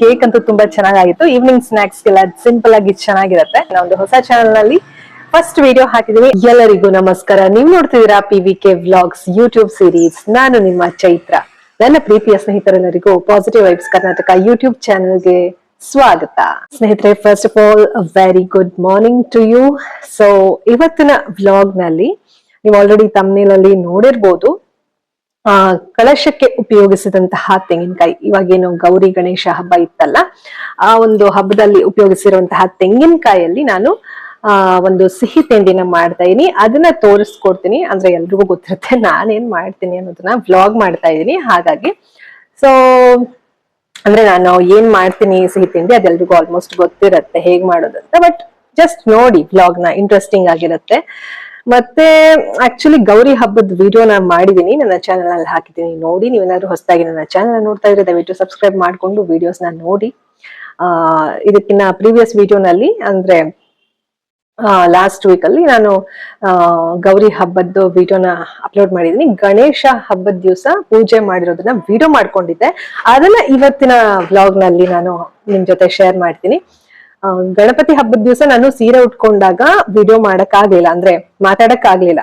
Cake ಅಂತೂ ತುಂಬಾ ಚೆನ್ನಾಗಾಗಿತ್ತು. ಈವ್ನಿಂಗ್ ಸ್ನಾಕ್ಸ್ ಎಲ್ಲ ಸಿಂಪಲ್ ಆಗಿ ಚೆನ್ನಾಗಿರುತ್ತೆ. ನಾವೊಂದು ಹೊಸ ಚಾನೆಲ್ನಲ್ಲಿ ಫಸ್ಟ್ ವಿಡಿಯೋ ಹಾಕಿದೀವಿ ಎಲ್ಲರಿಗೂ ನಮಸ್ಕಾರ. ನೀವು ನೋಡ್ತಿದ್ದೀರಾ P V K vlogs YouTube series ನಾನು ನಿಮ್ಮ ಚೈತ್ರ. ನನ್ನ ಪ್ರೀತಿಯ ಸ್ನೇಹಿತರೆಲ್ಲರಿಗೂ ಪಾಸಿಟಿವ್ ವೈಬ್ಸ್ ಕರ್ನಾಟಕ ಯೂಟ್ಯೂಬ್ ಚಾನೆಲ್ಗೆ ಸ್ವಾಗತ. ಸ್ನೇಹಿತರೆ first of all very good morning to you so ಇವತ್ತಿನ ವ್ಲಾಗ್ನಲ್ಲಿ ನೀವು ಆಲ್ರೆಡಿ ತಮ್ಮನೇಲಲ್ಲಿ ನೋಡಿರ್ಬೋದು. ಆ ಕಳಶಕ್ಕೆ ಉಪಯೋಗಿಸಿದಂತಹ ತೆಂಗಿನಕಾಯಿ. ಇವಾಗೇನು ಗೌರಿ ಗಣೇಶ ಹಬ್ಬ ಇತ್ತಲ್ಲ, ಆ ಒಂದು ಹಬ್ಬದಲ್ಲಿ ಉಪಯೋಗಿಸಿರುವಂತಹ ತೆಂಗಿನಕಾಯಲ್ಲಿ ನಾನು, ಆ, ಒಂದು ಸಿಹಿ ತಿಂಡಿನ ಮಾಡ್ತಾ ಇದೀನಿ. ಅದನ್ನ ತೋರಿಸ್ಕೊಡ್ತೀನಿ. ಅಂದ್ರೆ ಎಲ್ರಿಗೂ ಗೊತ್ತಿರುತ್ತೆ ನಾನೇನ್ ಮಾಡ್ತೀನಿ ಅನ್ನೋದನ್ನ ವ್ಲಾಗ್ ಮಾಡ್ತಾ ಇದೀನಿ. ಹಾಗಾಗಿ ಸೊ ಅಂದ್ರೆ ನಾನು ಏನ್ ಮಾಡ್ತೀನಿ ಸಿಹಿ ತಿಂಡಿ ಅದೆಲ್ರಿಗೂ ಆಲ್ಮೋಸ್ಟ್ ಗೊತ್ತಿರತ್ತೆ ಹೇಗ್ ಮಾಡೋದಂತ. ಬಟ್ ಜಸ್ಟ್ ನೋಡಿ ವ್ಲಾಗ್ನ ಇಂಟ್ರೆಸ್ಟಿಂಗ್ ಆಗಿರುತ್ತೆ. ಮತ್ತೆ ಆಕ್ಚುಲಿ ಗೌರಿ ಹಬ್ಬದ ವಿಡಿಯೋ ನಾನು ಮಾಡಿದೀನಿ. ನನ್ನ ಚಾನಲ್ ಅಲ್ಲಿ ಹಾಕಿದ್ದೀನಿ ನೋಡಿ, ನೀವೇನಾದ್ರೂ ಹೊಸದಾಗಿ ನನ್ನ ಚಾನಲ್ ನೋಡ್ತಾ ಇದ್ರೆ ದಯವಿಟ್ಟು ಸಬ್ಸ್ಕ್ರೈಬ್ ಮಾಡ್ಕೊಂಡು ವಿಡಿಯೋಸ್ನ ನೋಡಿ. ಆ, ಇದಕ್ಕಿನ್ನ ಪ್ರೀವಿಯಸ್ ವಿಡಿಯೋನಲ್ಲಿ ಅಂದ್ರೆ ಲಾಸ್ಟ್ ವೀಕ್ ಅಲ್ಲಿ ನಾನು ಗೌರಿ ಹಬ್ಬದ ವಿಡಿಯೋನ ಅಪ್ಲೋಡ್ ಮಾಡಿದೀನಿ. ಗಣೇಶ ಹಬ್ಬದ ದಿವಸ ಪೂಜೆ ಮಾಡಿರೋದನ್ನ ವಿಡಿಯೋ ಮಾಡ್ಕೊಂಡಿದ್ದೆ. ಅದನ್ನ ಇವತ್ತಿನ ವ್ಲಾಗ್ನಲ್ಲಿ ನಾನು ನಿಮ್ ಜೊತೆ ಶೇರ್ ಮಾಡ್ತೀನಿ. ಗಣಪತಿ ಹಬ್ಬದ ದಿವಸ ನಾನು ಸೀರೆ ಉಟ್ಕೊಂಡಾಗ ವಿಡಿಯೋ ಮಾಡಕ್ ಆಗ್ಲಿಲ್ಲ ಅಂದ್ರೆ ಮಾತಾಡಕ್ ಆಗ್ಲಿಲ್ಲ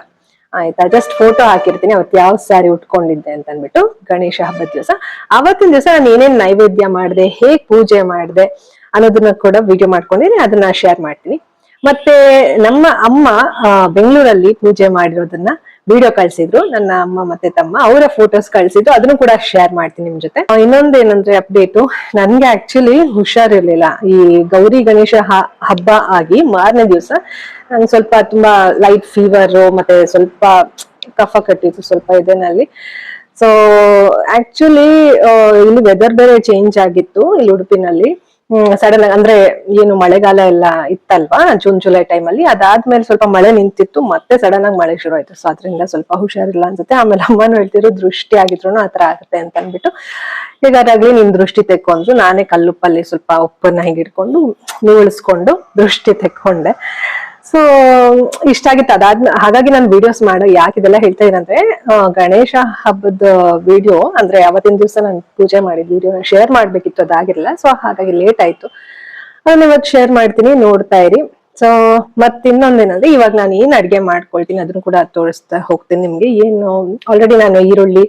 ಆಯ್ತಾ ಜಸ್ಟ್ ಫೋಟೋ ಹಾಕಿರ್ತೀನಿ, ಅವತ್ತು ಯಾವ ಸ್ಯಾರಿ ಉಟ್ಕೊಂಡಿದ್ದೆ ಅಂತ ಅಂದ್ಬಿಟ್ಟು ಗಣೇಶ ಹಬ್ಬದ ದಿವಸ. ಅವತ್ತಿನ ದಿವಸ ನಾನು ಏನೇನ್ ನೈವೇದ್ಯ ಮಾಡಿದೆ, ಹೇಗ್ ಪೂಜೆ ಮಾಡಿದೆ ಅನ್ನೋದನ್ನ ಕೂಡ ವಿಡಿಯೋ ಮಾಡ್ಕೊಂಡಿದ್ದೀನಿ ಅದನ್ನ ಶೇರ್ ಮಾಡ್ತೀನಿ. ಮತ್ತೆ ನಮ್ಮ ಅಮ್ಮ ಬೆಂಗಳೂರಲ್ಲಿ ಪೂಜೆ ಮಾಡಿರೋದನ್ನ ವಿಡಿಯೋ ಕಳ್ಸಿದ್ರು, ನನ್ನ ಅಮ್ಮ ಮತ್ತೆ ತಮ್ಮ, ಅವರ ಫೋಟೋಸ್ ಕಳ್ಸಿದ್ರು ಅದನ್ನು ಕೂಡ ಶೇರ್ ಮಾಡ್ತೀನಿ ನಿಮ್ ಜೊತೆ. ಇನ್ನೊಂದ್ ಏನಂದ್ರೆ ಅಪ್ಡೇಟು ನನ್ಗೆ ಆಕ್ಚುಲಿ ಹುಷಾರಿರ್ಲಿಲ್ಲ. ಈ ಗೌರಿ ಗಣೇಶ ಹಬ್ಬ ಆಗಿ ಮಾರನೇ ದಿವಸ, ನಂಗೆ ಸ್ವಲ್ಪ ತುಂಬಾ ಲೈಟ್ ಫೀವರ್ ಮತ್ತೆ ಸ್ವಲ್ಪ ಕಫ ಕಟ್ಟಿತ್ತು ಸ್ವಲ್ಪ ಇದನ್ನಲ್ಲಿ. ಸೊ ಆಕ್ಚುಲಿ ಇಲ್ಲಿ ವೆದರ್ ಬೇರೆ ಚೇಂಜ್ ಆಗಿತ್ತು, ಇಲ್ಲಿ ಉಡುಪಿನಲ್ಲಿ. ಸಡನ್ ಆಗಿ ಅಂದ್ರೆ ಏನು ಮಳೆಗಾಲ ಎಲ್ಲ ಇತ್ತಲ್ವಾ ಜೂನ್ ಜುಲೈ ಟೈಮ್ ಅಲ್ಲಿ? ಅದಾದ್ಮೇಲೆ ಸ್ವಲ್ಪ ಮಳೆ ನಿಂತಿತ್ತು, ಮತ್ತೆ ಸಡನ್ ಆಗಿ ಮಳೆ ಶುರು ಆಯ್ತು. ಸೊ ಅದರಿಂದ ಸ್ವಲ್ಪ ಹುಷಾರಿಲ್ಲ ಅನ್ಸುತ್ತೆ. ಆಮೇಲೆ ಅಮ್ಮನೂ ಹೇಳ್ತಿದ್ರು, ದೃಷ್ಟಿ ಆಗಿದ್ರು ಆತರ ಆಗುತ್ತೆ ಅಂತ ಅಂದ್ಬಿಟ್ಟು. ಹೇಗಾದಾಗ್ಲಿ ನಿನ್ ದೃಷ್ಟಿ ತೆಕ್ಕೊಂಡ್ರು ನಾನೇ ಕಲ್ಲುಪ್ಪಲ್ಲಿ ಸ್ವಲ್ಪ ಉಪ್ಪನ್ನ ಹಿಂಗೆ ಇಟ್ಕೊಂಡು, ನೀವಳಿಸ್ಕೊಂಡು ದೃಷ್ಟಿ ತೆಕ್ಕೊಂಡೆ. ಸೊ ಇಷ್ಟ ಆಗಿತ್ತು. ಅದಾದ್ಮೇಲೆ ಹಾಗಾಗಿ ನಾನು ವಿಡಿಯೋಸ್ ಮಾಡೋ, ಯಾಕೆ ಇದೆಲ್ಲ ಹೇಳ್ತಾ ಇದ್ದೀನಂದ್ರೆ ಗಣೇಶ ಹಬ್ಬದ ವಿಡಿಯೋ ಅಂದ್ರೆ ಅವತ್ತಿನ ದಿವಸ ನಾನು ಪೂಜೆ ಮಾಡಿದ ವಿಡಿಯೋನ ಶೇರ್ ಮಾಡ್ಬೇಕಿತ್ತು, ಅದಾಗಿರಲ್ಲ. ಸೊ ಹಾಗಾಗಿ ಲೇಟ್ ಆಯ್ತು. ಅದನ್ನ ಇವತ್ತು ಶೇರ್ ಮಾಡ್ತೀನಿ, ನೋಡ್ತಾ ಇರಿ. ಸೊ ಮತ್ತಿನ್ನೊಂದೇನಂದ್ರೆ ಇವಾಗ ನಾನು ಏನ್ ಅಡ್ಗೆ ಮಾಡ್ಕೊಳ್ತೀನಿ ಅದನ್ನು ಕೂಡ ತೋರಿಸ್ತಾ ಹೋಗ್ತೀನಿ ನಿಮ್ಗೆ. ಏನು ಆಲ್ರೆಡಿ ನಾನು ಈರುಳ್ಳಿ,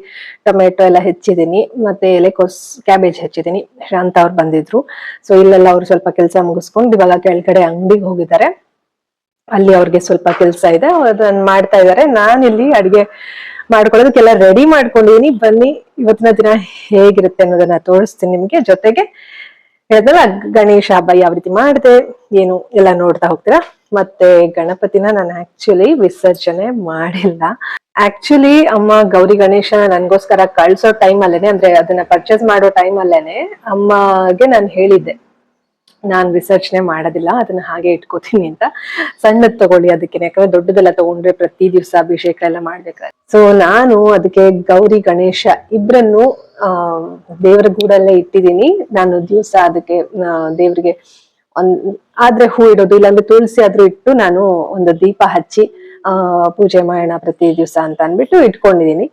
ಟೊಮೆಟೊ ಎಲ್ಲ ಹೆಚ್ಚಿದ್ದೀನಿ, ಮತ್ತೆ ಎಲೆಕೋಸ್ ಕ್ಯಾಬೇಜ್ ಹೆಚ್ಚಿದ್ದೀನಿ. ಶಾಂತ ಅವ್ರು ಬಂದಿದ್ರು. ಸೊ ಇಲ್ಲೆಲ್ಲ ಅವ್ರು ಸ್ವಲ್ಪ ಕೆಲಸ ಮುಗಿಸ್ಕೊಂಡು ಇವಾಗ ಕೆಳಗಡೆ ಅಂಗಡಿಗೆ ಹೋಗಿದ್ದಾರೆ. ಅಲ್ಲಿ ಅವ್ರಿಗೆ ಸ್ವಲ್ಪ ಕೆಲಸ ಇದೆ. ಅದನ್ನ ಮಾಡ್ತಾ ನಾನು ಇಲ್ಲಿ ಅಡಿಗೆ ಮಾಡ್ಕೊಳ್ಳೋದಕ್ಕೆಲ್ಲ ರೆಡಿ ಮಾಡ್ಕೊಂಡಿದೀನಿ. ಬನ್ನಿ, ಇವತ್ತಿನ ದಿನ ಹೇಗಿರುತ್ತೆ ಅನ್ನೋದನ್ನ ತೋರಿಸ್ತೀನಿ ನಿಮ್ಗೆ. ಜೊತೆಗೆ ಹೇಳಿದ್ನಲ್ಲ ಗಣೇಶ ಹಬ್ಬ ಯಾವ ರೀತಿ ಮಾಡಿದೆ, ಏನು ಎಲ್ಲ ನೋಡ್ತಾ ಹೋಗ್ತೀರಾ? ಮತ್ತೆ ಗಣಪತಿನ ನಾನು ಆಕ್ಚುಲಿ ವಿಸರ್ಜನೆ ಮಾಡಿಲ್ಲ. ಆಕ್ಚುಲಿ ಅಮ್ಮ ಗೌರಿ ಗಣೇಶನ ನನ್ಗೋಸ್ಕರ ಕಳ್ಸೋ ಟೈಮ್ ಅಲ್ಲೇನೆ, ಅಂದ್ರೆ ಅದನ್ನ ಪರ್ಚೇಸ್ ಮಾಡೋ ಟೈಮ್ ಅಲ್ಲೇನೆ, ಅಮ್ಮಗೆ ನಾನು ಹೇಳಿದ್ದೆ. ನಾನ್ ವಿಸರ್ಜನೆ ಮಾಡೋದಿಲ್ಲ, ಅದನ್ನ ಹಾಗೆ ಇಟ್ಕೋತೀನಿ ಅಂತ. ಸಣ್ಣದ್ ತಗೊಳ್ಳಿ ಅದಕ್ಕೆ ಯಾಕಂದ್ರೆ ದೊಡ್ಡದೆಲ್ಲ ತಗೊಂಡ್ರೆ ಪ್ರತಿ ದಿವಸ ಅಭಿಷೇಕ ಎಲ್ಲ ಮಾಡ್ಬೇಕಾದ್ರೆ ಸೊ ನಾನು ಅದಕ್ಕೆ ಗೌರಿ, ಗಣೇಶ ಇಬ್ರನ್ನು, ಆ, ದೇವರ ಗೂಡಲ್ಲೇ ಇಟ್ಟಿದ್ದೀನಿ. ನಾನು ದಿವಸ ಅದಕ್ಕೆ ದೇವ್ರಿಗೆ ಒಂದ್, ಆದ್ರೆ ಹೂ ಇಡೋದು, ಇಲ್ಲಾಂದ್ರೆ ತುಳಸಿ ಆದ್ರೂ ಇಟ್ಟು ನಾನು ಒಂದು ದೀಪ ಹಚ್ಚಿ, ಆ, ಪೂಜೆ ಮಾಡೋಣ ಪ್ರತಿ ದಿವಸ ಅಂತ ಅನ್ಬಿಟ್ಟು ಇಟ್ಕೊಂಡಿದೀನಿ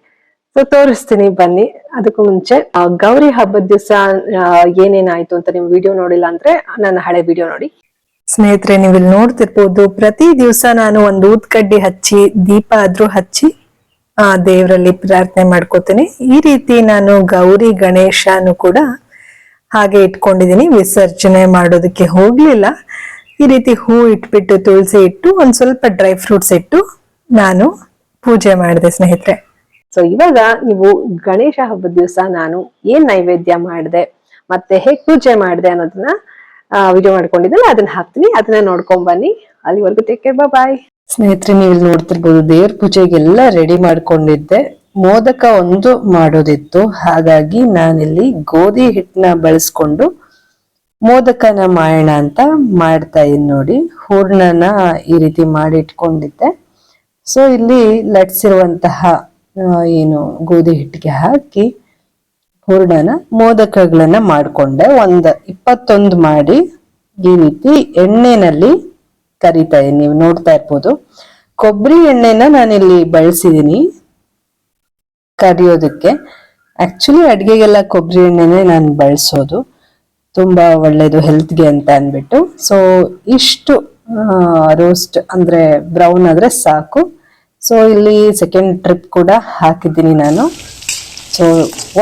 ಸೊ ತೋರಿಸ್ತೀನಿ, ಬನ್ನಿ. ಅದಕ್ಕೂ ಮುಂಚೆ ಗೌರಿ ಹಬ್ಬದ ದಿವಸ ಏನೇನಾಯ್ತು ಅಂತ ನೀವು ವಿಡಿಯೋ ನೋಡಿಲ್ಲ ಅಂದ್ರೆ ನನ್ನ ಹಳೆ ವಿಡಿಯೋ ನೋಡಿ. ಸ್ನೇಹಿತರೆ ನೀವು ಇಲ್ಲಿ ನೋಡ್ತಿರ್ಬೋದು, ಪ್ರತಿ ದಿವಸ ನಾನು ಒಂದು ಊದ್ಕಡ್ಡಿ ಹಚ್ಚಿ, ದೀಪ ಆದ್ರೂ ಹಚ್ಚಿ, ಆ, ದೇವರಲ್ಲಿ ಪ್ರಾರ್ಥನೆ ಮಾಡ್ಕೋತೀನಿ. ಈ ರೀತಿ ನಾನು ಗೌರಿ ಗಣೇಶನು ಕೂಡ ಹಾಗೆ ಇಟ್ಕೊಂಡಿದ್ದೀನಿ. ವಿಸರ್ಜನೆ ಮಾಡೋದಕ್ಕೆ ಹೋಗ್ಲಿಲ್ಲ. ಈ ರೀತಿ ಹೂ ಇಟ್ಬಿಟ್ಟು, ತುಳಸಿ ಇಟ್ಟು, ಒಂದ್ ಸ್ವಲ್ಪ ಡ್ರೈ ಫ್ರೂಟ್ಸ್ ಇಟ್ಟು ನಾನು ಪೂಜೆ ಮಾಡಿದೆ, ಸ್ನೇಹಿತರೆ. ಸೊ ಇವಾಗ ನೀವು ಗಣೇಶ ಹಬ್ಬದ ದಿವಸ ನಾನು ಏನ್ ನೈವೇದ್ಯ ಮಾಡಿದೆ, ಮತ್ತೆ ಹೇಗೆ ಪೂಜೆ ಮಾಡಿದೆ ಅನ್ನೋದನ್ನ ವಿಡಿಯೋ ಮಾಡ್ಕೊಂಡಿದ್ದಲ್ಲ, ಅದನ್ನ ಹಾಕ್ತೀನಿ. ಅದನ್ನ ನೋಡ್ಕೊಂಡ್ ಬನ್ನಿ. ಅಲ್ಲಿವರೆಗೂ ಟೇಕ್ ಕೇರ್ ಬಾಯ್ ಸ್ನೇಹಿತರೆ, ನೀವು ನೋಡ್ತಿರ್ಬೋದು, ದೇವ್ರ ಪೂಜೆಗೆಲ್ಲ ರೆಡಿ ಮಾಡ್ಕೊಂಡಿದ್ದೆ. ಮೋದಕ ಒಂದು ಮಾಡೋದಿತ್ತು. ಹಾಗಾಗಿ ನಾನಿಲ್ಲಿ ಗೋಧಿ ಹಿಟ್ಟನ್ನ ಬಳಸ್ಕೊಂಡು ಮೋದಕನ ಮಾಡೋಣ ಅಂತ ಮಾಡ್ತಾ ಇದ್ದೀನಿ ನೋಡಿ. ಹೂರ್ಣನ ಈ ರೀತಿ ಮಾಡಿ ಇಟ್ಕೊಂಡಿದ್ದೆ. ಸೊ ಇಲ್ಲಿ ಲಟ್ಸಿರುವಂತಹ ಏನು, ಗೋಧಿ ಹಿಟ್ಟಿಗೆ ಹಾಕಿ ಹೂರ್ಣನ ಮೋದಕಗಳನ್ನ ಮಾಡಿಕೊಂಡೆ. ಒಂದ್, ಇಪ್ಪತ್ತೊಂದು ಮಾಡಿ ಈ ರೀತಿ ಎಣ್ಣೆನಲ್ಲಿ ಕರಿತಾ ಇದ್ದೀನಿ. ನೀವು ನೋಡ್ತಾ ಇರ್ಬೋದು. ಕೊಬ್ಬರಿ ಎಣ್ಣೆನ ನಾನಿಲ್ಲಿ ಬಳಸಿದೀನಿ ಕರಿಯೋದಕ್ಕೆ. ಆಕ್ಚುಲಿ ಅಡುಗೆಗೆಲ್ಲ ಕೊಬ್ಬರಿ ಎಣ್ಣೆನೇ ನಾನು ಬಳಸೋದು. ತುಂಬ ಒಳ್ಳೆಯದು ಹೆಲ್ತ್ಗೆ ಅಂತ ಅಂದ್ಬಿಟ್ಟು. ಸೊ ಇಷ್ಟು ರೋಸ್ಟ್ ಅಂದರೆ ಬ್ರೌನ್ ಆದರೆ ಸಾಕು. ಸೊ ಇಲ್ಲಿ ಸೆಕೆಂಡ್ ಟ್ರಿಪ್ ಕೂಡ ಹಾಕಿದ್ದೀನಿ ನಾನು. ಸೊ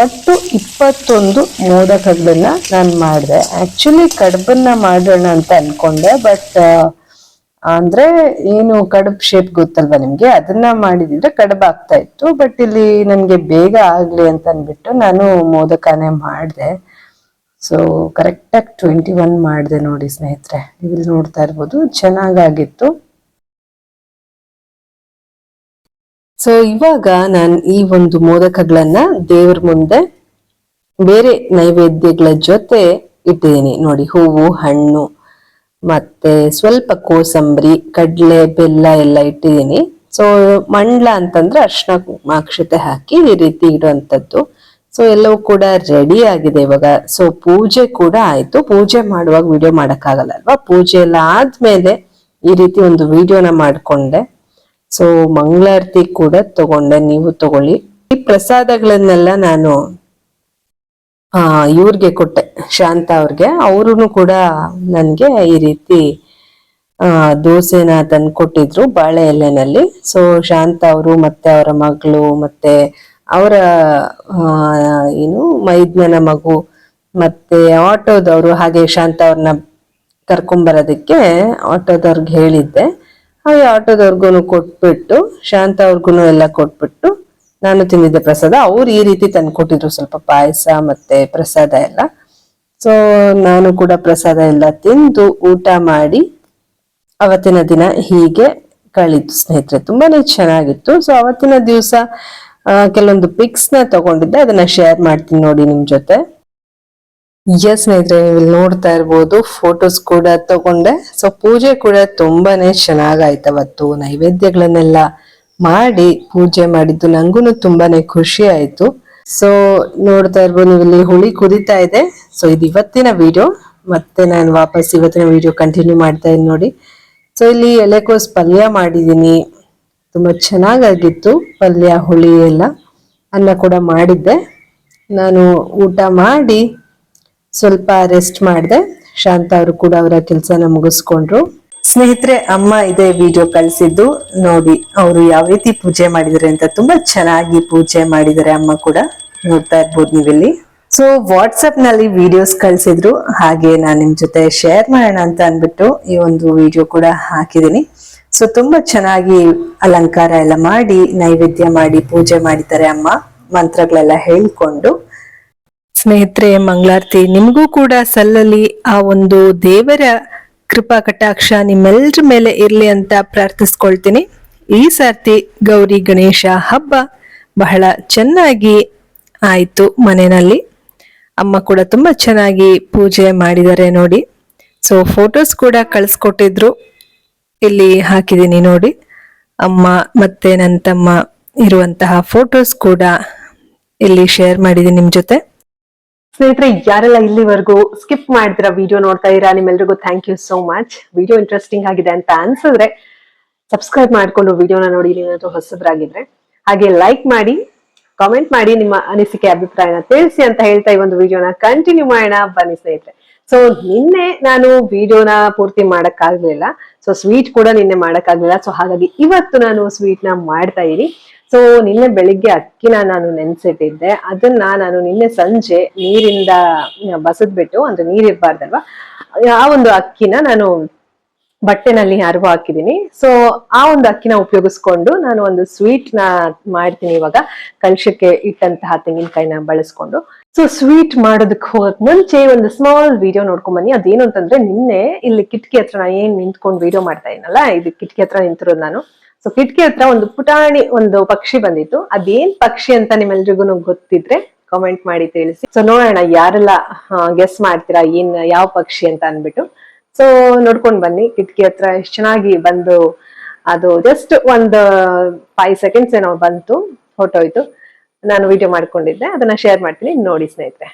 ಒಟ್ಟು ಇಪ್ಪತ್ತೊಂದು ಮೋದಕಗಳನ್ನ ನಾನು ಮಾಡಿದೆ. ಆ್ಯಕ್ಚುಲಿ ಕಡುಬನ್ನ ಮಾಡೋಣ ಅಂತ ಅನ್ಕೊಂಡೆ ಬಟ್ ಅಂದರೆ ಏನು ಕಡುಬು ಶೇಪ್ ಗೊತ್ತಲ್ವ ನಿಮಗೆ? ಅದನ್ನ ಮಾಡಿದಿದ್ರೆ ಕಡುಬು ಆಗ್ತಾ ಇತ್ತು ಬಟ್ ಇಲ್ಲಿ ನನಗೆ ಬೇಗ ಆಗಲಿ ಅಂತ ಅಂದ್ಬಿಟ್ಟು ನಾನು ಮೋದಕನೇ ಮಾಡಿದೆ. ಸೊ ಕರೆಕ್ಟಾಗಿ ಟ್ವೆಂಟಿ ಒನ್ ಮಾಡಿದೆ ನೋಡಿ ಸ್ನೇಹಿತರೆ. ನೀವು ಇಲ್ಲಿ ನೋಡ್ತಾ ಇರ್ಬೋದು ಚೆನ್ನಾಗಾಗಿತ್ತು ಸೊ ಇವಾಗ ನಾನು ಈ ಒಂದು ಮೋದಕಗಳನ್ನ ದೇವ್ರ ಮುಂದೆ ಬೇರೆ ನೈವೇದ್ಯಗಳ ಜೊತೆ ಇಟ್ಟಿದ್ದೀನಿ ನೋಡಿ, ಹೂವು, ಹಣ್ಣು, ಮತ್ತೆ ಸ್ವಲ್ಪ ಕೋಸಂಬರಿ, ಕಡಲೆ, ಬೆಲ್ಲ ಎಲ್ಲ ಇಟ್ಟಿದ್ದೀನಿ ಸೊ ಮಂಡ್ಲ ಅಂತಂದ್ರೆ ಅರ್ಶಿನ ಮಾಕ್ಷತೆ ಹಾಕಿ ಈ ರೀತಿ ಇಡುವಂಥದ್ದು. ಸೊ ಎಲ್ಲವೂ ಕೂಡ ರೆಡಿ ಆಗಿದೆ ಇವಾಗ. ಸೊ ಪೂಜೆ ಕೂಡ ಆಯ್ತು. ಪೂಜೆ ಮಾಡುವಾಗ ವಿಡಿಯೋ ಮಾಡೋಕ್ಕಾಗಲ್ಲ ಅಲ್ವಾ? ಪೂಜೆ ಎಲ್ಲ ಆದ್ಮೇಲೆ ಈ ರೀತಿ ಒಂದು ವಿಡಿಯೋನ ಮಾಡ್ಕೊಂಡೆ. ಸೊ ಮಂಗಳಾರತಿ ಕೂಡ ತಗೊಂಡೆ, ನೀವು ತಗೊಳ್ಳಿ. ಈ ಪ್ರಸಾದಗಳನ್ನೆಲ್ಲ ನಾನು, ಆ, ಇವ್ರಿಗೆ ಕೊಟ್ಟೆ, ಶಾಂತ ಅವ್ರಿಗೆ. ಅವರು ಕೂಡ ನನಗೆ ಈ ರೀತಿ, ಆ, ದೋಸೆನ ತಂದು ಕೊಟ್ಟಿದ್ರು ಬಾಳೆ ಎಲೆನಲ್ಲಿ. ಸೊ ಶಾಂತ ಅವರು ಮತ್ತೆ ಅವರ ಮಗಳು ಮತ್ತೆ ಅವರ ಏನು ಮೈದ್ನನ ಮಗು ಮತ್ತೆ ಆಟೋದವರು, ಹಾಗೆ ಶಾಂತ ಅವ್ರನ್ನ ಕರ್ಕೊಂಬರೋದಕ್ಕೆ ಆಟೋದವ್ರಿಗೆ ಹೇಳಿದ್ದೆ. ಹಾಗೆ ಆಟೋದವ್ರಿಗೂ ಕೊಟ್ಬಿಟ್ಟು ಶಾಂತ ಅವ್ರಿಗೂ ಎಲ್ಲ ಕೊಟ್ಬಿಟ್ಟು ನಾನು ತಿಂದಿದ್ದೆ ಪ್ರಸಾದ. ಅವ್ರು ಈ ರೀತಿ ತಂದ್ಕೊಟ್ಟಿದ್ರು ಸ್ವಲ್ಪ ಪಾಯಸ ಮತ್ತೆ ಪ್ರಸಾದ ಎಲ್ಲ. ಸೊ ನಾನು ಕೂಡ ಪ್ರಸಾದ ಎಲ್ಲ ತಿಂದು ಊಟ ಮಾಡಿ ಅವತ್ತಿನ ದಿನ ಹೀಗೆ ಕಳೀತು ಸ್ನೇಹಿತರೆ. ತುಂಬಾನೇ ಚೆನ್ನಾಗಿತ್ತು. ಸೊ ಅವತ್ತಿನ ದಿವಸ ಕೆಲವೊಂದು ಪಿಕ್ಸ್ನ ತಗೊಂಡಿದ್ದೆ. ಅದನ್ನ ಶೇರ್ ಮಾಡ್ತೀನಿ ನೋಡಿ ನಿಮ್ ಜೊತೆ. ಎಸ್ ಸ್ನೇಹಿತರೆ ನೀವು ನೋಡ್ತಾ ಇರ್ಬೋದು ಫೋಟೋಸ್ ಕೂಡ ತಗೊಂಡೆ. ಸೊ ಪೂಜೆ ಕೂಡ ತುಂಬಾನೇ ಚೆನ್ನಾಗಾಯ್ತು ಅವತ್ತು. ನೈವೇದ್ಯಗಳನ್ನೆಲ್ಲ ಮಾಡಿ ಪೂಜೆ ಮಾಡಿದ್ದು ನಂಗೂ ತುಂಬಾನೇ ಖುಷಿ ಆಯ್ತು ಸೊ ನೋಡ್ತಾ ಇರ್ಬೋದು ನೀವು ಇಲ್ಲಿ ಹುಳಿ ಕುದಿತಾ ಇದೆ. ಸೊ ಇದು ಇವತ್ತಿನ ವಿಡಿಯೋ ಮತ್ತೆ ನಾನು ವಾಪಸ್ ಇವತ್ತಿನ ವಿಡಿಯೋ ಕಂಟಿನ್ಯೂ ಮಾಡ್ತಾ ಇದ್ದೀನಿ ನೋಡಿ. ಸೊ ಇಲ್ಲಿ ಎಲೆಕೋಸ್ ಪಲ್ಯ ಮಾಡಿದ್ದೀನಿ. ತುಂಬ ಚೆನ್ನಾಗಾಗಿತ್ತು ಪಲ್ಯ, ಹುಳಿ ಎಲ್ಲ. ಅನ್ನ ಕೂಡ ಮಾಡಿದ್ದೆ. ನಾನು ಊಟ ಮಾಡಿ ಸ್ವಲ್ಪ ರೆಸ್ಟ್ ಮಾಡಿದೆ. ಶಾಂತ ಅವರು ಕೂಡ ಅವರ ಕೆಲಸನ ಮುಗಿಸ್ಕೊಂಡ್ರು. ಸ್ನೇಹಿತರೆ, ಅಮ್ಮ ಇದೇ ವಿಡಿಯೋ ಕಳಿಸಿದ್ದು. ನೋಡಿ, ಅವರು ಯಾವ ರೀತಿ ಪೂಜೆ ಮಾಡಿದ್ದಾರೆ ಅಂತ ತುಂಬಾ ಚೆನ್ನಾಗಿ ಪೂಜೆ ಮಾಡಿದ್ದಾರೆ ಅಮ್ಮ ಕೂಡ. ನೋಡ್ತಾ ಇರ್ಬೋದು ನೀವಿಲ್ಲಿ. ಸೊ ವಾಟ್ಸಪ್ನಲ್ಲಿ ವಿಡಿಯೋಸ್ ಕಳಿಸಿದ್ರು. ಹಾಗೆ ನಾನು ನಿಮ್ ಜೊತೆ ಶೇರ್ ಮಾಡೋಣ ಅಂತ ಅಂದ್ಬಿಟ್ಟು ಈ ಒಂದು ವಿಡಿಯೋ ಕೂಡ ಹಾಕಿದ್ದೀನಿ. ಸೊ ತುಂಬಾ ಚೆನ್ನಾಗಿ ಅಲಂಕಾರ ಎಲ್ಲ ಮಾಡಿ, ನೈವೇದ್ಯ ಮಾಡಿ, ಪೂಜೆ ಮಾಡಿದ್ದಾರೆ ಅಮ್ಮ. ಮಂತ್ರಗಳೆಲ್ಲ ಹೇಳ್ಕೊಂಡು. ಸ್ನೇಹಿತರೆ, ಮಂಗಳಾರತಿ, ನಿಮಗೂ ಕೂಡ ಸಲ್ಲಲಿ ಆ ಒಂದು ದೇವರ ಕೃಪಾ ಕಟಾಕ್ಷ ನಿಮ್ಮೆಲ್ಲರ ಮೇಲೆ ಇರಲಿ ಅಂತ ಪ್ರಾರ್ಥಿಸ್ಕೊಳ್ತೀನಿ. ಈ ಸರ್ತಿ ಗೌರಿ ಗಣೇಶ ಹಬ್ಬ ಬಹಳ ಚೆನ್ನಾಗಿ ಆಯಿತು ಮನೆಯಲ್ಲಿ. ಅಮ್ಮ ಕೂಡ ತುಂಬ ಚೆನ್ನಾಗಿ ಪೂಜೆ ಮಾಡಿದ್ದಾರೆ ನೋಡಿ. ಸೊ ಫೋಟೋಸ್ ಕೂಡ ಕಳಿಸ್ಕೊಟ್ಟಿದ್ರು. ಇಲ್ಲಿ ಹಾಕಿದ್ದೀನಿ ನೋಡಿ. ಅಮ್ಮ ಮತ್ತೆ ನನ್ನ ತಮ್ಮ ಇರುವಂತಹ ಫೋಟೋಸ್ ಕೂಡ ಇಲ್ಲಿ ಶೇರ್ ಮಾಡಿದ್ದೀನಿ ನಿಮ್ಮ ಜೊತೆ. ಸ್ನೇಹಿತರೆ, ಯಾರೆಲ್ಲ ಇಲ್ಲಿವರೆಗೂ ಸ್ಕಿಪ್ ಮಾಡಿದ್ರ ವಿಡಿಯೋ ನೋಡ್ತಾ ಇರಾ ನಿಮ್ಮೆಲ್ರಿಗೂ thank you so much video interesting ಆಗಿದೆ ಅಂತ ಅನ್ಸಿದ್ರೆ ಸಬ್ಸ್ಕ್ರೈಬ್ ಮಾಡ್ಕೊಂಡು ವಿಡಿಯೋನ ನೋಡಿ, ನೀವೇನಾದ್ರೂ ಹೊಸದ್ರಾಗಿದ್ರೆ ಹಾಗೆ ಲೈಕ್ ಮಾಡಿ ಕಾಮೆಂಟ್ ಮಾಡಿ, ನಿಮ್ಮ ಅನಿಸಿಕೆ, ಅಭಿಪ್ರಾಯನ ತಿಳಿಸಿ ಅಂತ ಹೇಳ್ತಾ ಈ ಒಂದು ವಿಡಿಯೋನ ಕಂಟಿನ್ಯೂ ಮಾಡೋಣ. ಬನ್ನಿ ಸ್ನೇಹಿತರೆ. ಸೊ ನಿನ್ನೆ ನಾನು ವಿಡಿಯೋನ ಪೂರ್ತಿ ಮಾಡಕ್ಕಾಗ್ಲಿಲ್ಲ. ಸೊ ಸ್ವೀಟ್ ಕೂಡ ನಿನ್ನೆ ಮಾಡಕ್ಕಾಗ್ಲಿಲ್ಲ. ಸೊ ಹಾಗಾಗಿ ಇವತ್ತು ನಾನು ಸ್ವೀಟ್ನ ಮಾಡ್ತಾ ಇದೀನಿ ಸೊ ನಿನ್ನೆ ಬೆಳಿಗ್ಗೆ ಅಕ್ಕಿನ ನಾನು ನೆನ್ಸಿಟ್ಟಿದ್ದೆ. ಅದನ್ನ ನಾನು ನಿನ್ನೆ ಸಂಜೆ ನೀರಿಂದ ಬಸದ್ಬಿಟ್ಟು ಅಂದ್ರೆ ನೀರಿರ್ಬಾರ್ದಲ್ವಾ ಆ ಒಂದು ಅಕ್ಕಿನ ನಾನು ಬಟ್ಟೆನಲ್ಲಿ ಅರಿವು ಹಾಕಿದ್ದೀನಿ. ಸೊ ಆ ಒಂದು ಅಕ್ಕಿನ ಉಪಯೋಗಿಸ್ಕೊಂಡು ನಾನು ಒಂದು ಸ್ವೀಟ್ನ ಮಾಡ್ತೀನಿ ಇವಾಗ. ಕಲಶಕ್ಕೆ ಇಟ್ಟಂತಹ ತೆಂಗಿನಕಾಯಿನ ಬಳಸ್ಕೊಂಡು. ಸೊ ಸ್ವೀಟ್ ಮಾಡೋದಕ್ಕೆ ಹೋಗಕ್ ಮುಂಚೆ ಒಂದು ಸ್ಮಾಲ್ ವಿಡಿಯೋ ನೋಡ್ಕೊಂಡ್ ಬನ್ನಿ ಅದೇನು ಅಂತಂದ್ರೆ ನಿನ್ನೆ ಇಲ್ಲಿ ಕಿಟಕಿ ಹತ್ರ ನಾನು ಏನ್ ನಿಂತ್ಕೊಂಡು ವಿಡಿಯೋ ಮಾಡ್ತಾ ಇದ್ದೀನಲ್ಲ ಇದು ಕಿಟಕಿ ಹತ್ರ ನಿಂತಿರೋದು ನಾನು. ಸೊ ಕಿಟಕಿ ಹತ್ರ ಒಂದು ಪುಟಾಣಿ, ಒಂದು ಪಕ್ಷಿ ಬಂದಿತ್ತು. ಅದೇನ್ ಪಕ್ಷಿ ಅಂತ ನಿಮ್ಮೆಲ್ರಿಗೂ ಗೊತ್ತಿದ್ರೆ ಕಾಮೆಂಟ್ ಮಾಡಿ ತಿಳಿಸಿ. ಸೊ ನೋಡೋಣ ಯಾರೆಲ್ಲ ಗೆಸ್ ಮಾಡ್ತೀರಾ, ಏನ್, ಯಾವ ಪಕ್ಷಿ ಅಂತ ಅನ್ಬಿಟ್ಟು ಸೊ ನೋಡ್ಕೊಂಡ್ ಬನ್ನಿ. ಕಿಟಕಿ ಹತ್ರ ಎಷ್ಟು ಚೆನ್ನಾಗಿ ಬಂದು, ಅದು ಜಸ್ಟ್ ಒಂದು ಫೈವ್ ಸೆಕೆಂಡ್ಸ್ ಏನೋ ಬಂತು ಹೊಟ್ಟೋಯ್ತು ನಾನು ವಿಡಿಯೋ ಮಾಡ್ಕೊಂಡಿದ್ದೆ. ಅದನ್ನ ಶೇರ್ ಮಾಡ್ತೀನಿ. ನೋಡಿ ಸ್ನೇಹಿತರೆ.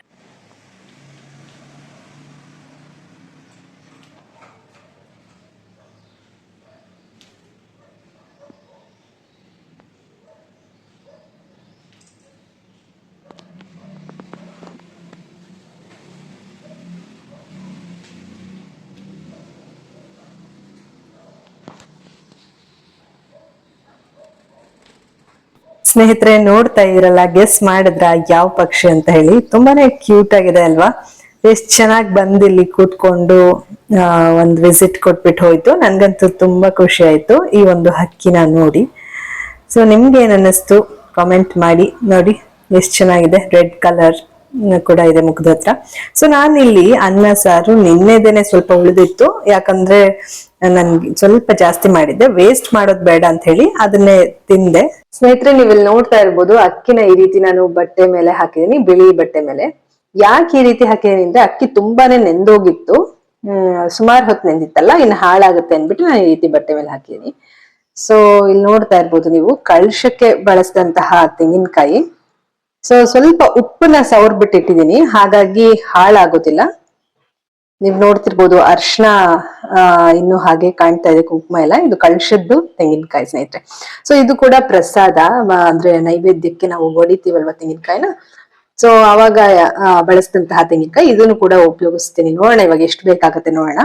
ಸ್ನೇಹಿತರೆ, ನೋಡ್ತಾ ಇರಲ್ಲ ಗೆಸ್ ಮಾಡಿದ್ರ, ಯಾವ ಪಕ್ಷಿ ಅಂತ ಹೇಳಿ. ತುಂಬಾನೇ ಕ್ಯೂಟ್ ಆಗಿದೆ ಅಲ್ವಾ? ಎಷ್ಟ್ ಚೆನ್ನಾಗಿ ಬಂದು ಇಲ್ಲಿ ಕೂತ್ಕೊಂಡು ಒಂದು ವಿಸಿಟ್ ಕೊಟ್ಬಿಟ್ಟು ಹೋಯ್ತು. ನನ್ಗಂತೂ ತುಂಬಾ ಖುಷಿ ಆಯ್ತು ಈ ಒಂದು ಹಕ್ಕಿನ ನೋಡಿ. ಸೊ ನಿಮ್ಗೆ ಏನ್ ಅನ್ನಿಸ್ತು? ಕಾಮೆಂಟ್ ಮಾಡಿ. ನೋಡಿ, ಎಷ್ಟು ಚೆನ್ನಾಗಿದೆ? ರೆಡ್ ಕಲರ್ ಕೂಡ ಇದೆ ಮುಖದ ಹತ್ರ. ಸೊ ನಾನು ಇಲ್ಲಿ ಅನ್ನ ಸಾರು ನಿನ್ನೆದೇನೆ ಸ್ವಲ್ಪ ಉಳಿದಿತ್ತು. ಯಾಕಂದ್ರೆ ನನ್ಗೆ ಸ್ವಲ್ಪ ಜಾಸ್ತಿ ಮಾಡಿದ್ದೆ. ವೇಸ್ಟ್ ಮಾಡೋದ್ ಬೇಡ ಅಂತ ಹೇಳಿ ಅದನ್ನೇ ತಿಂದೆ. ಸ್ನೇಹಿತರೆ ನೀವು ಇಲ್ಲಿ ನೋಡ್ತಾ ಇರ್ಬೋದು ಅಕ್ಕಿನ ಈ ರೀತಿ ನಾನು ಬಟ್ಟೆ ಮೇಲೆ ಹಾಕಿದೀನಿ ಬಿಳಿ ಬಟ್ಟೆ ಮೇಲೆ. ಯಾಕೆ ಈ ರೀತಿ ಹಾಕಿದೀನಿ ಅಂದ್ರೆ ಅಕ್ಕಿ ತುಂಬಾನೇ ನೆಂದೋಗಿತ್ತು. ಸುಮಾರು ಹೊತ್ತು ನೆಂದಿತ್ತಲ್ಲ, ಇನ್ನು ಹಾಳಾಗುತ್ತೆ ಅಂದ್ಬಿಟ್ಟು ನಾನು ಈ ರೀತಿ ಬಟ್ಟೆ ಮೇಲೆ ಹಾಕಿದೀನಿ ಸೊ ಇಲ್ಲಿ ನೋಡ್ತಾ ಇರ್ಬೋದು ನೀವು ಕಳ್ಶಕ್ಕೆ ಬಳಸಿದಂತಹ ತೆಂಗಿನಕಾಯಿ. ಸೊ ಸ್ವಲ್ಪ ಉಪ್ಪನ್ನ ಸವರ್ ಬಿಟ್ಟಿಟ್ಟಿದೀನಿ ಹಾಗಾಗಿ ಹಾಳಾಗೋದಿಲ್ಲ. ನೀವ್ ನೋಡ್ತಿರ್ಬೋದು ಅರ್ಶನ ಇನ್ನು ಹಾಗೆ ಕಾಣ್ತಾ ಇದೆ ಕುಂಕುಮ ಎಲ್ಲ. ಇದು ಕಳ್ಶದ್ದು ತೆಂಗಿನಕಾಯಿ ಸ್ನೇಹಿತರೆ. ಸೊ ಇದು ಕೂಡ ಪ್ರಸಾದ. ಅಂದ್ರೆ ನೈವೇದ್ಯಕ್ಕೆ ನಾವು ಹೊಡಿತೀವಲ್ವಾ ತೆಂಗಿನಕಾಯಿನ? ಸೊ ಅವಾಗ ಬಳಸಿದಂತಹ ತೆಂಗಿನಕಾಯಿ. ಇದನ್ನು ಕೂಡ ಉಪಯೋಗಿಸ್ತೀನಿ. ನೋಡೋಣ ಇವಾಗ ಎಷ್ಟು ಬೇಕಾಗತ್ತೆ ನೋಡೋಣ.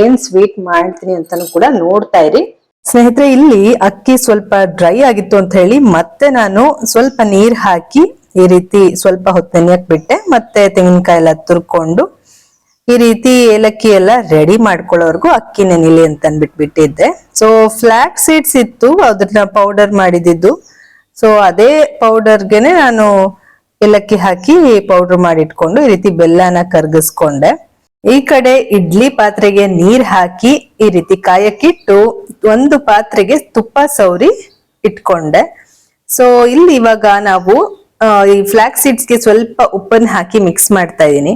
ಏನ್ ಸ್ವೀಟ್ ಮಾಡ್ತೀನಿ ಅಂತಾನು ಕೂಡ ನೋಡ್ತಾ ಇರಿ. ಸ್ನೇಹಿತರೆ, ಇಲ್ಲಿ ಅಕ್ಕಿ ಸ್ವಲ್ಪ ಡ್ರೈ ಆಗಿತ್ತು ಅಂತ ಹೇಳಿ ಮತ್ತೆ ನಾನು ಸ್ವಲ್ಪ ನೀರ್ ಹಾಕಿ ಈ ರೀತಿ ಸ್ವಲ್ಪ ಹೊತ್ತು ನೆನೆಯಕ್ ಬಿಟ್ಟೆ, ಮತ್ತೆ ತೆಂಗಿನಕಾಯಿ ಎಲ್ಲ ತುರ್ಕೊಂಡು ಈ ರೀತಿ ಏಲಕ್ಕಿ ಎಲ್ಲ ರೆಡಿ ಮಾಡ್ಕೊಳ್ಳೋರ್ಗು ಅಕ್ಕಿ ನೆನಿಲಿ ಅಂತ ಅಂದ್ಬಿಟ್ಟು ಬಿಟ್ಟಿದ್ದೆ ಸೊ ಫ್ಲಾಕ್ ಸೀಡ್ಸ್ ಇತ್ತು, ಅದನ್ನ ಪೌಡರ್ ಮಾಡಿದ್ದು. ಸೊ ಅದೇ ಪೌಡರ್ಗೆನೆ ನಾನು ಏಲಕ್ಕಿ ಹಾಕಿ ಪೌಡರ್ ಮಾಡಿಟ್ಕೊಂಡು ಈ ರೀತಿ ಬೆಲ್ಲನ ಕರ್ಗಿಸ್ಕೊಂಡೆ. ಈ ಕಡೆ ಇಡ್ಲಿ ಪಾತ್ರೆಗೆ ನೀರ್ ಹಾಕಿ ಈ ರೀತಿ ಕಾಯಕ್ಕಿಟ್ಟು ಒಂದು ಪಾತ್ರೆಗೆ ತುಪ್ಪ ಸೌರಿ ಇಟ್ಕೊಂಡೆ. ಸೊ ಇಲ್ಲಿ ಇವಾಗ ನಾವು ಈ ಫ್ಲಾಕ್ ಸೀಡ್ಸ್ಗೆ ಸ್ವಲ್ಪ ಉಪ್ಪನ್ನು ಹಾಕಿ ಮಿಕ್ಸ್ ಮಾಡ್ತಾ ಇದ್ದೀನಿ.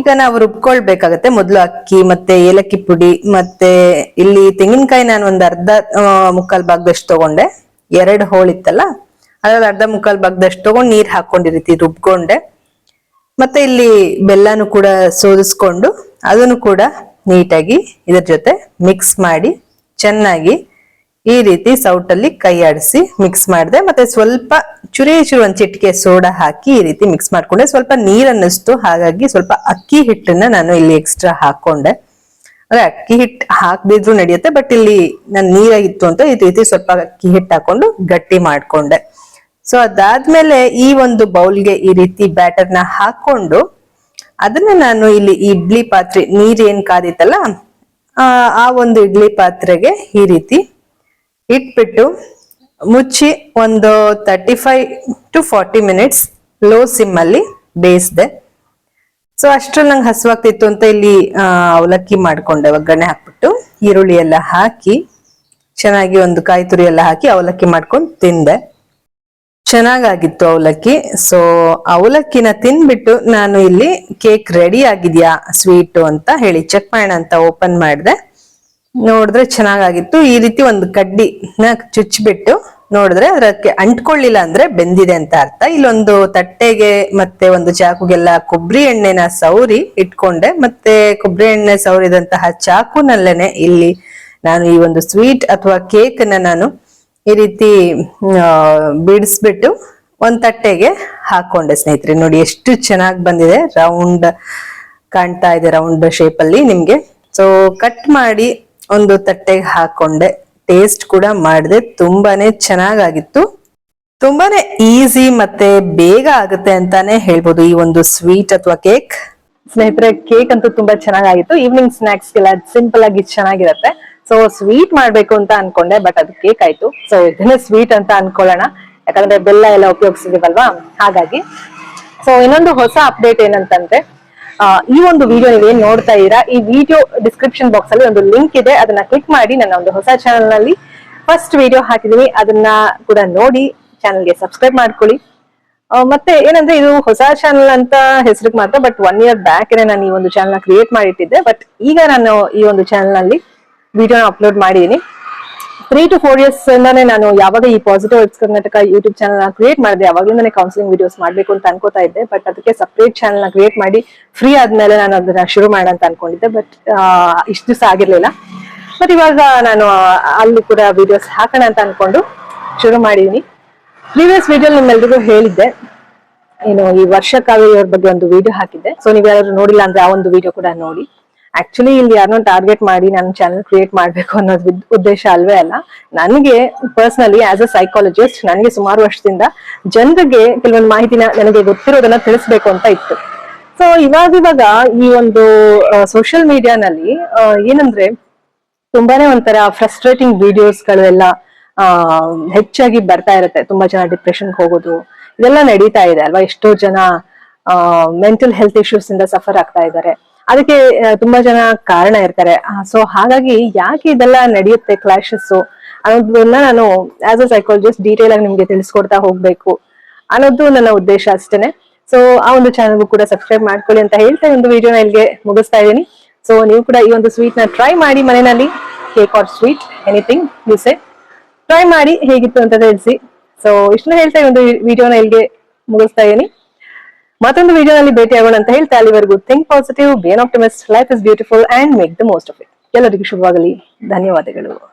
ಈಗ ನಾವು ರುಬ್ಕೊಳ್ಬೇಕಾಗತ್ತೆ. ಮೊದಲು ಅಕ್ಕಿ, ಮತ್ತೆ ಏಲಕ್ಕಿ ಪುಡಿ, ಮತ್ತೆ ಇಲ್ಲಿ ತೆಂಗಿನಕಾಯಿ ನಾನು ಒಂದು ಅರ್ಧ ಮುಕ್ಕಾಲು ಭಾಗದಷ್ಟು ತಗೊಂಡೆ. ಎರಡು ಹೋಳಿತ್ತಲ್ಲ ಅದ್ರಲ್ಲಿ ಅರ್ಧ ಮುಕ್ಕಾಲ್ ಭಾಗದಷ್ಟು ತಗೊಂಡು ನೀರು ಹಾಕೊಂಡಿರ್ತೀವಿ ರೀತಿ ರುಬ್ಕೊಂಡೆ. ಮತ್ತೆ ಇಲ್ಲಿ ಬೆಲ್ಲನೂ ಕೂಡ ಸೋದಿಸ್ಕೊಂಡು, ಅದನ್ನು ಕೂಡ ನೀಟಾಗಿ ಇದ್ರ ಜೊತೆ ಮಿಕ್ಸ್ ಮಾಡಿ, ಚೆನ್ನಾಗಿ ಈ ರೀತಿ ಸೌಟಲ್ಲಿ ಕೈ ಆಡಿಸಿ ಮಿಕ್ಸ್ ಮಾಡಿದೆ, ಮತ್ತೆ ಸ್ವಲ್ಪ ಚುರಿ ಚುರು ಒಂದ್ ಚಿಟಿಕೆ ಸೋಡಾ ಹಾಕಿ ಈ ರೀತಿ ಮಿಕ್ಸ್ ಮಾಡ್ಕೊಂಡೆ. ಸ್ವಲ್ಪ ನೀರನ್ನಿಸ್ತು, ಹಾಗಾಗಿ ಸ್ವಲ್ಪ ಅಕ್ಕಿ ಹಿಟ್ಟನ್ನ ನಾನು ಇಲ್ಲಿ ಎಕ್ಸ್ಟ್ರಾ ಹಾಕೊಂಡೆ. ಅಂದ್ರೆ ಅಕ್ಕಿ ಹಿಟ್ಟು ಹಾಕದಿದ್ರು ನಡೆಯುತ್ತೆ ಬಟ್ ಇಲ್ಲಿ ನಾನು ನೀರಾಗಿತ್ತು ಅಂತ ಈ ರೀತಿ ಸ್ವಲ್ಪ ಅಕ್ಕಿ ಹಿಟ್ಟು ಹಾಕೊಂಡು ಗಟ್ಟಿ ಮಾಡ್ಕೊಂಡೆ. ಸೊ ಅದಾದ್ಮೇಲೆ ಈ ಒಂದು ಬೌಲ್ಗೆ ಈ ರೀತಿ ಬ್ಯಾಟರ್ನ ಹಾಕೊಂಡು ಅದನ್ನ ನಾನು ಇಲ್ಲಿ ಇಡ್ಲಿ ಪಾತ್ರೆ, ನೀರ್ ಏನ್ ಕಾದಿತ್ತಲ್ಲ, ಆ ಆ ಒಂದು ಇಡ್ಲಿ ಪಾತ್ರೆಗೆ ಈ ರೀತಿ ಇಟ್ಬಿಟ್ಟು ಮುಚ್ಚಿ ಒಂದು thirty five to forty minutes low sim ಅಲ್ಲಿ ಬೇಯಿಸಿದೆ. ಸೊ ಅಷ್ಟ್ರಲ್ಲಿ ನಂಗೆ ಹಸುವಾಗ್ತಿತ್ತು ಅಂತ ಇಲ್ಲಿ ಅವಲಕ್ಕಿ ಮಾಡ್ಕೊಂಡೆ. ಒಗ್ಗರಣೆ ಹಾಕ್ಬಿಟ್ಟು ಈರುಳ್ಳಿ ಎಲ್ಲ ಹಾಕಿ, ಚೆನ್ನಾಗಿ ಒಂದು ಕಾಯಿ ತುರಿ ಎಲ್ಲ ಹಾಕಿ ಅವಲಕ್ಕಿ ಮಾಡ್ಕೊಂಡು ತಿಂದೆ. ಚೆನ್ನಾಗಾಗಿತ್ತು ಅವಲಕ್ಕಿ. ಸೊ ಅವಲಕ್ಕಿನ ತಿನ್ಬಿಟ್ಟು ನಾನು ಇಲ್ಲಿ ಕೇಕ್ ರೆಡಿ ಆಗಿದ್ಯಾ ಸ್ವೀಟು ಅಂತ ಹೇಳಿ ಚೆಕ್ ಮಾಡೋಣ ಅಂತ ಓಪನ್ ಮಾಡಿದೆ. ನೋಡಿದ್ರೆ ಚೆನ್ನಾಗಾಗಿತ್ತು. ಈ ರೀತಿ ಒಂದು ಕಡ್ಡಿ ಚುಚ್ಚಿಬಿಟ್ಟು ನೋಡಿದ್ರೆ ಅದಕ್ಕೆ ಅಂಟ್ಕೊಳ್ಳಿಲ್ಲ ಅಂದ್ರೆ ಬೆಂದಿದೆ ಅಂತ ಅರ್ಥ. ಇಲ್ಲೊಂದು ತಟ್ಟೆಗೆ ಮತ್ತೆ ಒಂದು ಚಾಕುಗೆಲ್ಲ ಕೊಬ್ಬರಿ ಎಣ್ಣೆನ ಸೌರಿ ಇಟ್ಕೊಂಡೆ. ಮತ್ತೆ ಕೊಬ್ಬರಿ ಎಣ್ಣೆ ಸೌರಿದಂತಹ ಚಾಕುನಲ್ಲೇನೆ ಇಲ್ಲಿ ನಾನು ಈ ಒಂದು ಸ್ವೀಟ್ ಅಥವಾ ಕೇಕ್ ಅನ್ನ ನಾನು ಈ ರೀತಿ ಬಿಡಿಸ್ಬಿಟ್ಟು ಒಂದ್ ತಟ್ಟೆಗೆ ಹಾಕೊಂಡೆ ಸ್ನೇಹಿತರೆ. ನೋಡಿ ಎಷ್ಟು ಚೆನ್ನಾಗಿ ಬಂದಿದೆ. ರೌಂಡ್ ಕಾಣ್ತಾ ಇದೆ, ರೌಂಡ್ ಶೇಪ್ ಅಲ್ಲಿ ನಿಮ್ಗೆ. ಸೊ ಕಟ್ ಮಾಡಿ ಒಂದು ತಟ್ಟೆಗೆ ಹಾಕೊಂಡೆ. ಟೇಸ್ಟ್ ಕೂಡ ಮಾಡಿದೆ. ತುಂಬಾನೇ ಚೆನ್ನಾಗಾಗಿತ್ತು. ತುಂಬಾನೇ ಈಸಿ ಮತ್ತೆ ಬೇಗ ಆಗುತ್ತೆ ಅಂತಾನೆ ಹೇಳ್ಬೋದು ಈ ಒಂದು ಸ್ವೀಟ್ ಅಥವಾ ಕೇಕ್ ಸ್ನೇಹಿತರೆ ಕೇಕ್ ಅಂತೂ ತುಂಬಾ ಚೆನ್ನಾಗಿತ್ತು ಈವ್ನಿಂಗ್ ಸ್ನಾಕ್ಸ್ ಗೆಲ್ಲ ಸಿಂಪಲ್ ಆಗಿ ಚೆನ್ನಾಗಿರತ್ತೆ. ಸೊ ಸ್ವೀಟ್ ಮಾಡ್ಬೇಕು ಅಂತ ಅನ್ಕೊಂಡೆ ಬಟ್ ಅದು ಕೇಕ್ ಆಯ್ತು. ಸೊ ಇದನ್ನೇ ಸ್ವೀಟ್ ಅಂತ ಅನ್ಕೊಳ್ಳೋಣ. ಯಾಕಂದ್ರೆ ಬೆಲ್ಲ ಎಲ್ಲ ಉಪಯೋಗಿಸಿದೀವಲ್ವಾ? ಹಾಗಾಗಿ. ಸೊ ಇನ್ನೊಂದು ಹೊಸ ಅಪ್ಡೇಟ್ ಏನಂತಂದ್ರೆ ಈ ಒಂದು ವಿಡಿಯೋ ನೀವೇನ್ ನೋಡ್ತಾ ಇದ್ದೀರಾ, ಈ ವಿಡಿಯೋ ಡಿಸ್ಕ್ರಿಪ್ಷನ್ ಬಾಕ್ಸ್ ಅಲ್ಲಿ ಒಂದು ಲಿಂಕ್ ಇದೆ. ಅದನ್ನ ಕ್ಲಿಕ್ ಮಾಡಿ ನನ್ನ ಒಂದು ಹೊಸ ಚಾನಲ್ನಲ್ಲಿ ಫಸ್ಟ್ ವಿಡಿಯೋ ಹಾಕಿದೀನಿ ಅದನ್ನ ಕೂಡ ನೋಡಿ ಚಾನೆಲ್ಗೆ ಸಬ್ಸ್ಕ್ರೈಬ್ ಮಾಡ್ಕೊಳ್ಳಿ. ಮತ್ತೆ ಏನಂದ್ರೆ ಇದು ಹೊಸ ಚಾನಲ್ ಅಂತ ಹೆಸರಿಗೆ ಮಾತ್ರ ಬಟ್ ಒನ್ ಇಯರ್ ಬ್ಯಾಕ್ ನಾನು ಈ ಒಂದು ಚಾನಲ್ ಕ್ರಿಯೇಟ್ ಮಾಡಿಟ್ಟಿದ್ದೆ. ಬಟ್ ಈಗ ನಾನು ಈ ಒಂದು ಚಾನಲ್ನಲ್ಲಿ ವಿಡಿಯೋನ ಅಪ್ಲೋಡ್ ಮಾಡಿದೀನಿ ತ್ರೀ ಟು ಫೋರ್ ಇಯರ್ಸ್ ಇಂದಾನೆ ನಾನು ಯಾವಾಗ ಈ ಪಾಸಿಟಿವ್ ಕರ್ನಾಟಕ ಯೂಟ್ಯೂಬ್ ಚಾನಲ್ನ ಕ್ರಿಯೇಟ್ ಮಾಡಿದೆ ಯಾವಾಗ್ಲಿಂದಾನೆ ಕೌನ್ಸಿಲಿಂಗ್ ವಿಡಿಯೋಸ್ ಮಾಡಬೇಕು ಅಂತ ಅನ್ಕೋತಾ ಇದ್ದೆ ಬಟ್ ಅದಕ್ಕೆ ಸಪ್ರೇಟ್ ಚಾನಲ್ನ ಕ್ರಿಯೇಟ್ ಮಾಡಿ ಫ್ರೀ ಆದ್ಮೇಲೆ ನಾನು ಅದನ್ನ ಶುರು ಮಾಡೋಣ ಅಂತ ಅನ್ಕೊಂಡಿದ್ದೆ ಬಟ್ ಇಷ್ಟು ದಿವಸ ಆಗಿರ್ಲಿಲ್ಲ. ಬಟ್ ಇವಾಗ ನಾನು ಅಲ್ಲಿ ಕೂಡ ವಿಡಿಯೋಸ್ ಹಾಕೋಣ ಅಂತ ಅನ್ಕೊಂಡು ಶುರು ಮಾಡಿದೀನಿ. ಪ್ರೀವಿಯಸ್ ವಿಡಿಯೋ ನಿಮ್ಮೆಲ್ರಿಗೂ ಹೇಳಿದ್ದೆ, ಏನು ಈ ವರ್ಷ ಕಾವೇರಿ ಬಗ್ಗೆ ಒಂದು ವಿಡಿಯೋ ಹಾಕಿದ್ದೆ. ಸೊ ನೀವು ಯಾರಾದ್ರೂ ನೋಡಿಲ್ಲ ಅಂದ್ರೆ ಆ ಒಂದು ವಿಡಿಯೋ ಕೂಡ ನೋಡಿ. ಆಕ್ಚುಲಿ ಇಲ್ಲಿ ಯಾರನ್ನೋ ಟಾರ್ಗೆಟ್ ಮಾಡಿ ನನ್ನ ಚಾನಲ್ ಕ್ರಿಯೇಟ್ ಮಾಡಬೇಕು ಅನ್ನೋದು ಉದ್ದೇಶ ಅಲ್ವೇ ಅಲ್ಲ. ನನಗೆ ಪರ್ಸನಲಿ ಆಸ್ ಅ ಸೈಕಾಲಜಿಸ್ಟ್ ನನಗೆ ಸುಮಾರು ವರ್ಷದಿಂದ ಜನರಿಗೆ ಕೆಲವೊಂದು ಮಾಹಿತಿನ ನನಗೆ ಗೊತ್ತಿರೋದನ್ನ ತಿಳಿಸ್ಬೇಕು ಅಂತ ಇತ್ತು. ಸೊ ಇವಾಗ ಇವಾಗ ಈ ಒಂದು ಸೋಷಿಯಲ್ ಮೀಡಿಯಾನಲ್ಲಿ ಏನಂದ್ರೆ ತುಂಬಾನೇ ಒಂಥರ ಫ್ರಸ್ಟ್ರೇಟಿಂಗ್ ವಿಡಿಯೋಸ್ಗಳು ಎಲ್ಲ ಹೆಚ್ಚಾಗಿ ಬರ್ತಾ ಇರುತ್ತೆ. ತುಂಬಾ ಜನ ಡಿಪ್ರೆಷನ್ ಹೋಗೋದು, ಇದೆಲ್ಲ ನಡೀತಾ ಇದೆ ಅಲ್ವಾ? ಎಷ್ಟೋ ಜನ ಮೆಂಟಲ್ ಹೆಲ್ತ್ ಇಶ್ಯೂಸ್ ಇಂದ ಸಫರ್ ಆಗ್ತಾ ಇದ್ದಾರೆ. ಅದಕ್ಕೆ ತುಂಬಾ ಜನ ಕಾರಣ ಇರ್ತಾರೆ. ಸೊ ಹಾಗಾಗಿ ಯಾಕೆ ಇದೆಲ್ಲ ನಡೆಯುತ್ತೆ ಕ್ಲಾಶಸ್ ಅನ್ನೋದನ್ನ ನಾನು ಆಸ್ ಅ ಸೈಕಾಲಜಿಸ್ಟ್ ಡೀಟೇಲ್ ಆಗಿ ನಿಮ್ಗೆ ತಿಳಿಸ್ಕೊಡ್ತಾ ಹೋಗ್ಬೇಕು ಅನ್ನೋದು ನನ್ನ ಉದ್ದೇಶ ಅಷ್ಟೇನೆ. ಸೊ ಆ ಒಂದು ಚಾನಲ್ಗೂ ಕೂಡ ಸಬ್ಸ್ಕ್ರೈಬ್ ಮಾಡ್ಕೊಳ್ಳಿ ಅಂತ ಹೇಳ್ತಾ ಒಂದು ವಿಡಿಯೋನ ಇಲ್ಲಿಗೆ ಮುಗಿಸ್ತಾ ಇದ್ದೀನಿ. ಸೊ ನೀವು ಕೂಡ ಈ ಒಂದು ಸ್ವೀಟ್ನ ಟ್ರೈ ಮಾಡಿ ಮನೆಯಲ್ಲಿ. Cake or sweet anything say try ಮಾಡಿ ಹೇಗಿತ್ತು ಅಂತ ತಿಳಿಸಿ. ಸೊ ಇಷ್ಟನ್ನ ಹೇಳ್ತಾ ಒಂದು ವಿಡಿಯೋನ ಇಲ್ಲಿಗೆ ಮುಗಿಸ್ತಾ ಇದ್ದೀನಿ. ಮತ್ತೊಂದು ವಿಡಿಯೋನಲ್ಲಿ ಭೇಟಿಯಾಗೋಣ ಅಂತ ಹೇಳ್ತಾ ಅಲ್ಲಿವರೆಗೂ think positive be an optimist life is beautiful and make the most of it ಎಲ್ಲರಿಗೂ ಶುಭವಾಗಲಿ. ಧನ್ಯವಾದಗಳು.